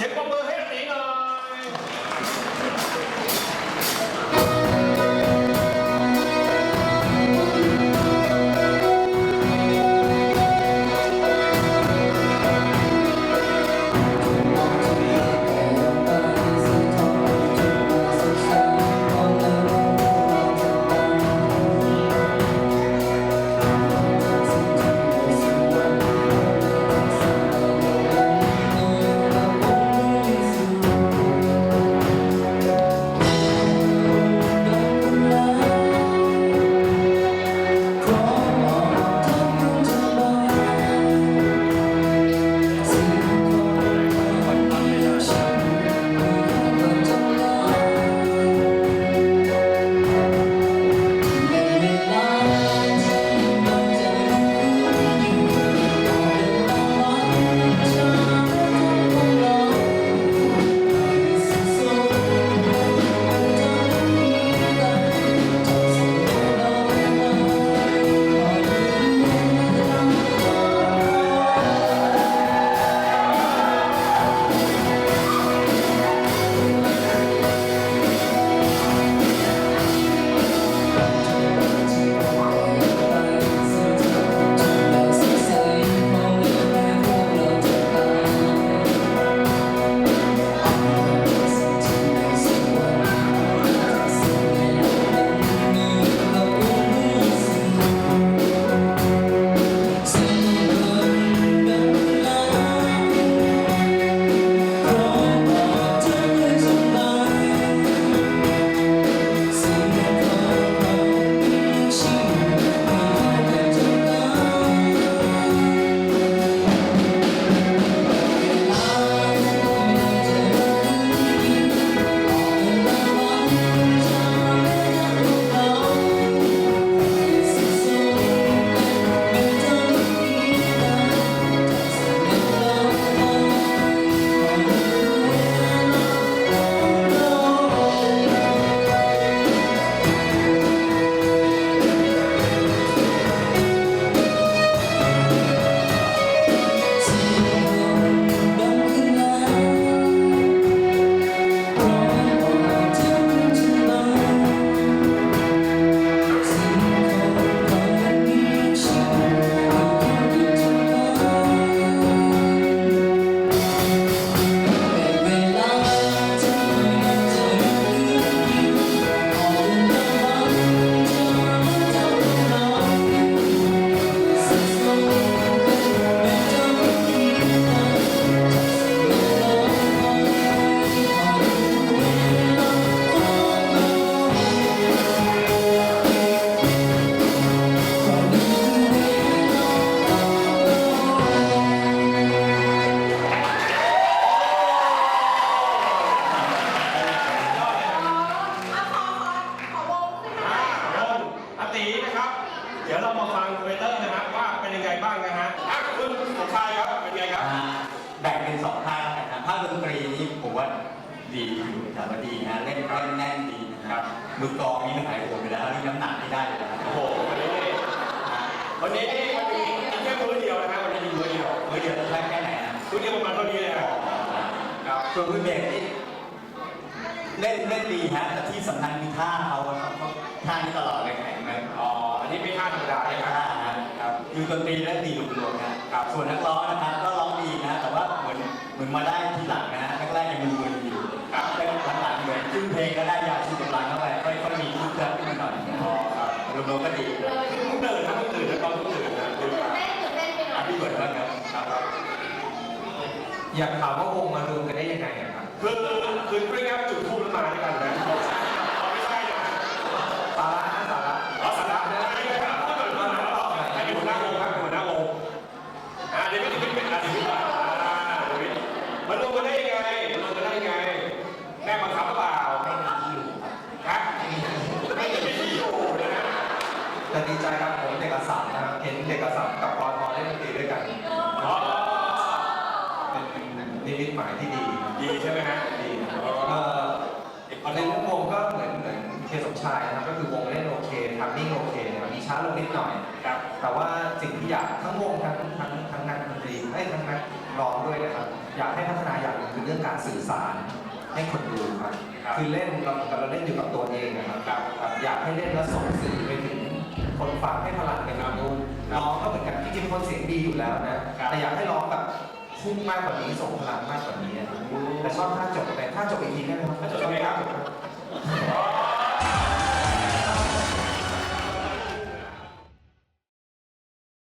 Sempre แต่ว่าดีนะเล่นเล่นแน่นดีนะครับมือกลองนี่ไม่หายห่วงไปแล้วนี่น้ำหนักที่ได้อยู่แล้วโอ้โหวันนี้วันนี้นี่มันมีแค่มือเดียวนะฮะวันนี้มีมือเดียวมือเดียวจะแค่แค่ไหนนะมือเดียวประมาณเท่านี้เลยครับครับส่วนมือเบสนี่เล่นเล่นดีฮะแต่ที่สำคัญคือท่าเขาอะครับเขาท่านี้ตลอดเลยแข็งไหมอ๋ออันนี้ไม่ท่าธรรมดาไม่ใช่ไหมท่านะครับคือดนตรีเล่นดีรวมๆนะครับส่วนนักร้องนะครับก็ร้องดีนะแต่ว่าเหมือนเหมือนมาได้ ครับครับครับอยากถามว่าวงมารวมกันได้ยังไงอะครับคือคือไม่งั้นจุดทูบแล้วมาด้วยกันนะอ๋อไม่ใช่นะสาร นนิมิตหมายที่ดี ดีใช่ไหมฮะดีอ๋อเอ่อในเรื่องวงก็เหมือนเหมือนเคสมชายนะครับก็คือวงเล่นโอเคทัมมิ่งโอเคนะครับมีช้าลงนิดหน่อย ครับ แต่ว่าสิ่งที่อยากทั้งวงทั้งทั้งทั้งนักดนตรีให้ยทั้งนักร้องด้วยนะครับ อยากให้พัฒนาอย่างหนึงคือเรื่องการสื่อสารให้คนดูครับครับคือเล่นเราเราเล่นอยู่กับตัวเองนะครับครับครับอยากให้เล่นแล้วส่งสื่อไปถึงคนฟังให้พลังไปทางนู้นร้องก็เหมือนกันจริงๆเป็นคนเสียงดีอยู่แล้วนะครับ แต่อยากให้ร้องแบบ พุ่งมากกว่านี้ส่งพลังมากกว่านี้นะครับแต่ชอบท่าจบแต่ท่าจบอีกทีได้ไหมครับ